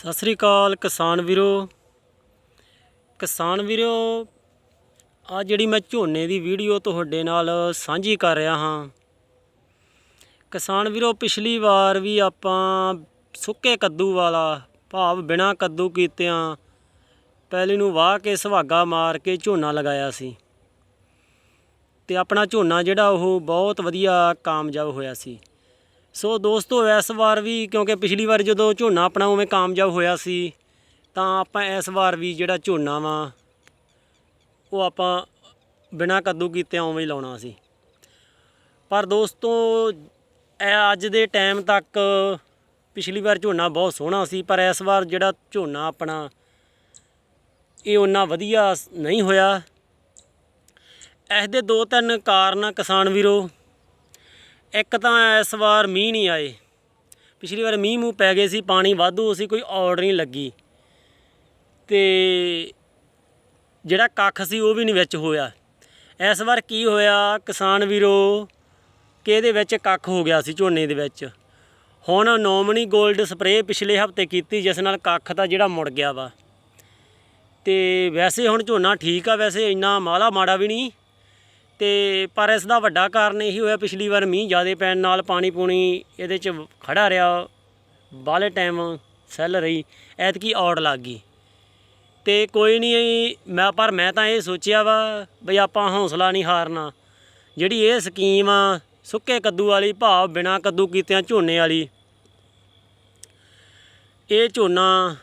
ਸਤਿ ਸ੍ਰੀ ਅਕਾਲ ਕਿਸਾਨ ਵੀਰੋ। ਕਿਸਾਨ ਵੀਰੋ, ਆ ਜਿਹੜੀ ਮੈਂ ਝੋਨੇ ਦੀ ਵੀਡੀਓ ਤੁਹਾਡੇ ਨਾਲ ਸਾਂਝੀ ਕਰ ਰਿਹਾ ਹਾਂ। ਕਿਸਾਨ ਵੀਰੋ, ਪਿਛਲੀ ਵਾਰ ਵੀ ਆਪਾਂ ਸੁੱਕੇ ਕੱਦੂ ਵਾਲਾ ਭਾਵ ਬਿਨਾ ਕੱਦੂ ਕੀਤਿਆਂ ਪਹਿਲੀ ਨੂੰ ਵਾਹ ਕੇ ਸੁਹਾਗਾ ਮਾਰ ਕੇ ਝੋਨਾ ਲਗਾਇਆ ਸੀ। ਤੇ ਆਪਣਾ ਝੋਨਾ ਜਿਹੜਾ ਉਹ ਬਹੁਤ ਵਧੀਆ ਕਾਮਯਾਬ ਹੋਇਆ ਸੀ। ਸੋ ਦੋਸਤੋ, ਇਸ ਵਾਰ ਵੀ ਕਿਉਂਕਿ ਪਿਛਲੀ ਵਾਰ ਜਦੋਂ ਝੋਨਾ ਆਪਣਾ ਉਵੇਂ ਕਾਮਯਾਬ ਹੋਇਆ ਸੀ, ਤਾਂ ਆਪਾਂ ਇਸ ਵਾਰ ਵੀ ਜਿਹੜਾ ਝੋਨਾ ਵਾ, ਉਹ ਆਪਾਂ ਬਿਨਾਂ ਕੱਦੂ ਕੀਤੇ ਉਵੇਂ ਹੀ ਲਾਉਣਾ ਸੀ। ਪਰ ਦੋਸਤੋ, ਇਹ ਅੱਜ ਦੇ ਟਾਈਮ ਤੱਕ ਪਿਛਲੀ ਵਾਰ ਝੋਨਾ ਬਹੁਤ ਸੋਹਣਾ ਸੀ, ਪਰ ਇਸ ਵਾਰ ਜਿਹੜਾ ਝੋਨਾ ਆਪਣਾ, ਇਹ ਉਹਨਾਂ ਵਧੀਆ ਨਹੀਂ ਹੋਇਆ। ਇਸ ਦੇ ਦੋ ਤਿੰਨ ਕਾਰਨ ਆ ਕਿਸਾਨ ਵੀਰੋ। ਇੱਕ ਤਾਂ ਇਸ ਵਾਰ ਮੀਂਹ ਨਹੀਂ ਆਏ। ਪਿਛਲੀ ਵਾਰ ਮੀਂਹ ਮੂੰਹ ਪੈ ਗਏ ਸੀ, ਪਾਣੀ ਵਾਧੂ ਸੀ ਕੋਈ ਔੜ ਨਹੀਂ ਲੱਗੀ। ਤੇ ਜਿਹੜਾ ਕੱਖ ਸੀ, ਉਹ ਵੀ ਨਹੀਂ ਵਿੱਚ ਹੋਇਆ। ਇਸ ਵਾਰ ਕੀ ਹੋਇਆ, ਕਿਸਾਨ ਵੀਰੋ? ਕਿ ਇਹਦੇ ਵਿੱਚ ਕੱਖ ਹੋ ਗਿਆ ਸੀ ਝੋਨੇ ਦੇ ਵਿੱਚ? ਹੁਣ ਨੋਮਨੀ 골ਡ ਸਪਰੇਅ ਪਿਛਲੇ ਹਫ਼ਤੇ ਕੀਤੀ, ਜਿਸ ਨਾਲ ਕੱਖ ਤਾਂ ਜਿਹੜਾ ਮੁੜ ਗਿਆ ਵਾ। ਤੇ ਵੈਸੇ ਹੁਣ ਝੋਨਾ ਠੀਕ ਆ, ਵੈਸੇ ਇੰਨਾ ਮਾਲਾ ਮਾੜਾ ਵੀ ਨਹੀਂ। ਤੇ ਪਰ ਇਸ ਦਾ ਵੱਡਾ ਕਾਰਨ ਇਹੀ ਹੋਇਆ, ਪਿਛਲੀ ਵਾਰ ਮੀਂਹ ਜ਼ਿਆਦਾ ਪੈਣ ਨਾਲ ਪਾਣੀ ਪੂਣੀ ਇਹਦੇ ਚ ਖੜਾ ਰਿਹਾ ਬਾਲੇ ਟਾਈਮ ਸੈੱਲ ਰਹੀ, ਐਤਕੀ ਔੜ ਲੱਗ ਗਈ। ਤੇ ਕੋਈ ਨਹੀਂ ਮੈਂ ਪਰ ਮੈਂ ਤਾਂ ਇਹ ਸੋਚਿਆ ਵਾ ਬਈ ਆਪਾਂ ਹੌਸਲਾ ਨਹੀਂ ਹਾਰਨਾ। ਜਿਹੜੀ ਇਹ ਸਕੀਮ ਆ, ਸੁੱਕੇ ਕੱਦੂ ਵਾਲੀ, ਭਾਵ ਬਿਨਾ ਕੱਦੂ ਕੀਤਿਆਂ ਝੋਨੇ ਵਾਲੀ, ਇਹ ਝੋਨਾ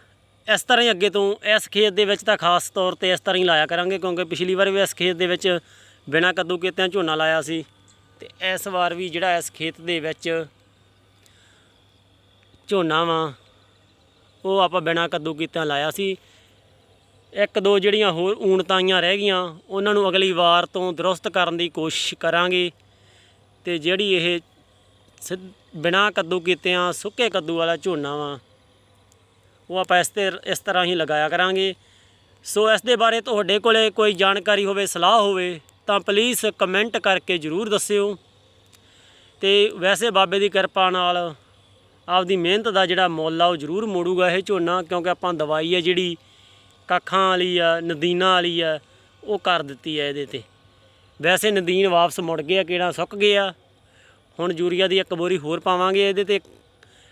ਇਸ ਤਰ੍ਹਾਂ ਹੀ ਅੱਗੇ ਤੋਂ ਇਸ ਖੇਤ ਦੇ ਵਿੱਚ ਤਾਂ ਖਾਸ ਤੌਰ ਤੇ ਇਸ ਤਰ੍ਹਾਂ ਹੀ ਲਾਇਆ ਕਰਾਂਗੇ, ਕਿਉਂਕਿ ਪਿਛਲੀ ਵਾਰ ਵੀ ਇਸ ਖੇਤ ਦੇ ਵਿੱਚ ਬਿਨਾ ਕੱਦੂ ਕੀਤਿਆਂ ਝੋਨਾ ਲਾਇਆ ਸੀ ਤੇ ਇਸ ਵਾਰ ਵੀ ਜਿਹੜਾ ਇਸ ਖੇਤ ਦੇ ਵਿੱਚ ਝੋਨਾ ਵਾ, ਉਹ ਆਪਾਂ ਬਿਨਾ ਕੱਦੂ ਕੀਤਿਆਂ ਲਾਇਆ ਸੀ। ਇੱਕ ਦੋ ਜਿਹੜੀਆਂ ਹੋਰ ਊਣਤਾਈਆਂ ਰਹਿ ਗਈਆਂ, ਉਹਨਾਂ ਨੂੰ ਅਗਲੀ ਵਾਰ ਤੋਂ ਦਰੁਸਤ ਕਰਨ ਦੀ ਕੋਸ਼ਿਸ਼ ਕਰਾਂਗੇ ਤੇ ਜਿਹੜੀ ਇਹ ਸਿੱਧ- ਬਿਨਾਂ ਕੱਦੂ ਕੀਤਿਆਂ ਸੁੱਕੇ ਕੱਦੂ ਵਾਲਾ ਝੋਨਾ ਵਾ, ਉਹ ਆਪਾਂ ਇਸ ਤੇ ਇਸ ਤਰ੍ਹਾਂ ਹੀ ਲਗਾਇਆ ਕਰਾਂਗੇ। ਸੋ ਇਸ ਦੇ ਬਾਰੇ ਤੁਹਾਡੇ ਕੋਲੇ ਕੋਈ ਜਾਣਕਾਰੀ ਹੋਵੇ, ਸਲਾਹ ਹੋਵੇ ਤਾਂ ਪਲੀਜ਼ ਕਮੈਂਟ ਕਰਕੇ ਜਰੂਰ ਦੱਸਿਓ। ਤੇ ਵੈਸੇ ਬਾਬੇ ਦੀ ਕਿਰਪਾ ਨਾਲ ਆਪਦੀ ਮਿਹਨਤ ਦਾ ਜਿਹੜਾ ਮੁੱਲ ਆ, ਉਹ ਜ਼ਰੂਰ ਮੋੜੂਗਾ ਇਹ ਝੋਨਾ, ਕਿਉਂਕਿ ਆਪਾਂ ਦਵਾਈ ਹੈ ਜਿਹੜੀ ਕੱਖਾਂ ਵਾਲੀ ਆ, ਨਦੀਨਾਂ ਵਾਲੀ ਆ, ਉਹ ਕਰ ਦਿੱਤੀ ਹੈ ਇਹਦੇ ਤੇ। ਵੈਸੇ ਨਦੀਨ ਵਾਪਸ ਮੁੜ ਗਏ ਆ ਕਿਹੜਾ ਸੁੱਕ ਗਿਆ ਹੁਣ ਯੂਰੀਆ ਦੀ ਇੱਕ ਬੋਰੀ ਹੋਰ ਪਾਵਾਂਗੇ ਇਹਦੇ ਤੇ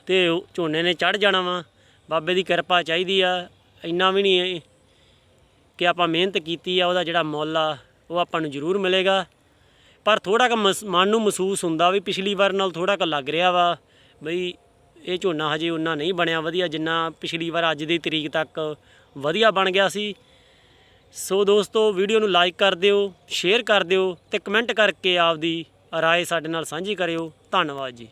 ਤੇ ਝੋਨੇ ਨੇ ਚੜ ਜਾਣਾ ਵਾ। ਬਾਬੇ ਦੀ ਕਿਰਪਾ ਚਾਹੀਦੀ ਆ। ਇੰਨਾ ਵੀ ਨਹੀਂ ਕਿ ਆਪਾਂ ਮਿਹਨਤ ਕੀਤੀ ਆ, ਉਹਦਾ ਜਿਹੜਾ ਮੁੱਲ ਆ ਉਹ ਆਪਾਂ ਨੂੰ ਜ਼ਰੂਰ ਮਿਲੇਗਾ। ਪਰ ਥੋੜਾ ਕ ਮਸ- ਮਨ ਨੂੰ ਮਹਿਸੂਸ ਹੁੰਦਾ ਵੀ ਪਿਛਲੀ ਵਾਰ ਨਾਲ ਥੋੜਾ ਕ ਲੱਗ ਰਿਹਾ ਵਾ ਬਈ ਇਹ ਝੋਨਾ ਹਜੇ ਉਹਨਾਂ ਨਹੀਂ ਬਣਿਆ ਵਧੀਆ ਜਿੰਨਾ ਪਿਛਲੀ ਵਾਰ ਅੱਜ ਦੀ ਤਰੀਕ ਤੱਕ ਵਧੀਆ ਬਣ ਗਿਆ ਸੀ। ਸੋ ਦੋਸਤੋ, ਵੀਡੀਓ ਨੂੰ ਲਾਈਕ ਕਰ ਦਿਓ, ਸ਼ੇਅਰ ਕਰ ਦਿਓ ਤੇ ਕਮੈਂਟ ਕਰਕੇ ਆਪਦੀ ਰਾਏ ਸਾਡੇ ਨਾਲ ਸਾਂਝੀ ਕਰਿਓ। ਧੰਨਵਾਦ ਜੀ।